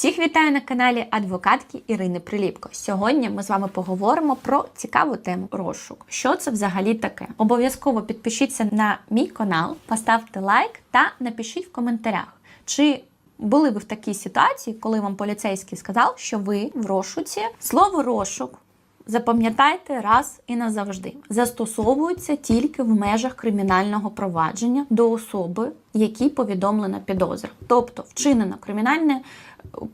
Всіх вітаю на каналі адвокатки Ірини Приліпко. Сьогодні ми з вами поговоримо про цікаву тему розшук. Що це взагалі таке? Обов'язково підпишіться на мій канал, поставте лайк та напишіть в коментарях, чи були ви в такій ситуації, коли вам поліцейський сказав, що ви в розшуці. Слово розшук. Запам'ятайте раз і назавжди. застосовуються тільки в межах кримінального провадження до особи, якій повідомлена підозра. Тобто вчинено кримінальне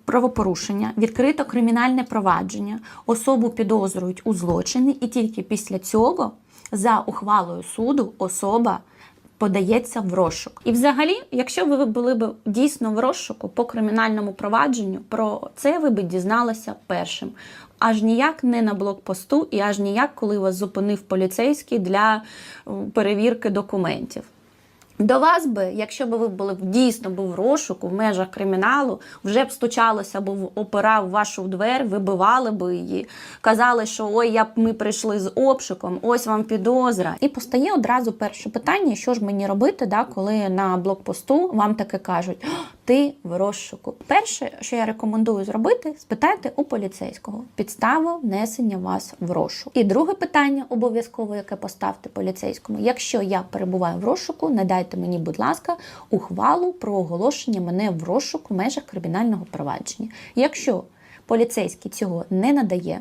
правопорушення, відкрито кримінальне провадження, особу підозрюють у злочині, і тільки після цього, за ухвалою суду, особа подається в розшук. І взагалі, якщо ви були б дійсно в розшуку по кримінальному провадженню, про це ви б дізналися першим. Аж ніяк не на блокпосту, і аж ніяк, коли вас зупинив поліцейський для перевірки документів. До вас би, якщо б ви були дійсно був в розшуку в межах криміналу, вже б стучалося, був опирав вашу двері, вибивали би її, казали, що ой, я б ми прийшли з обшуком, ось вам підозра. І постає одразу перше питання: що ж мені робити, да, коли на блокпосту вам таке кажуть, ти в розшуку. Перше, що я рекомендую зробити, спитайте у поліцейського підстава внесення вас в розшук. І друге питання, обов'язково, яке поставте поліцейському: якщо я перебуваю в розшуку, надайте мені, будь ласка, ухвалу про оголошення мене в розшук в межах кримінального провадження. Якщо поліцейський цього не надає,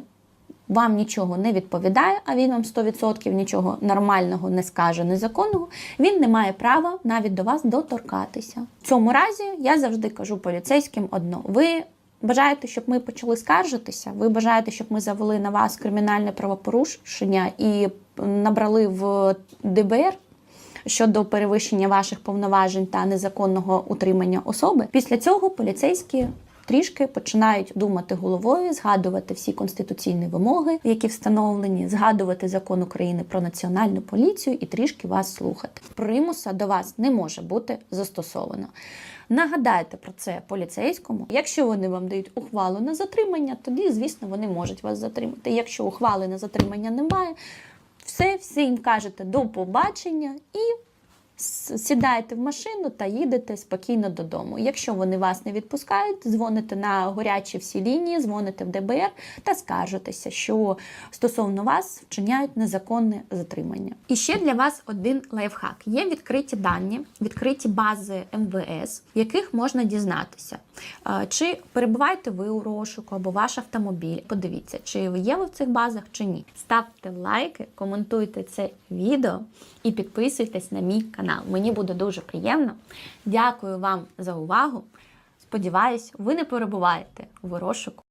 вам нічого не відповідає, а він вам 100% нічого нормального не скаже, незаконного, він не має права навіть до вас доторкатися. В цьому разі я завжди кажу поліцейським одно: ви бажаєте, щоб ми почали скаржитися? Ви бажаєте, щоб ми завели на вас кримінальне правопорушення і набрали в ДБР? Щодо перевищення ваших повноважень та незаконного утримання особи, після цього поліцейські трішки починають думати головою, згадувати всі конституційні вимоги, які встановлені, згадувати закон України про національну поліцію і трішки вас слухати. Примуса до вас не може бути застосовано. Нагадайте про це поліцейському. Якщо вони вам дають ухвалу на затримання, тоді, звісно, вони можуть вас затримати. Якщо ухвали на затримання немає, все, всім кажете до побачення і сідаєте в машину та їдете спокійно додому. Якщо вони вас не відпускають, дзвоните на горячі всі лінії, дзвоните в ДБР та скаржитеся, що стосовно вас вчиняють незаконне затримання. І ще для вас один лайфхак: є відкриті дані, відкриті бази МВС, яких можна дізнатися, чи перебуваєте ви у розшуку або ваш автомобіль. Подивіться, чи є ви в цих базах, чи ні. Ставте лайки, коментуйте це відео і підписуйтесь на мій канал. Мені буде дуже приємно. Дякую вам за увагу. Сподіваюсь, ви не перебуваєте в розшуку.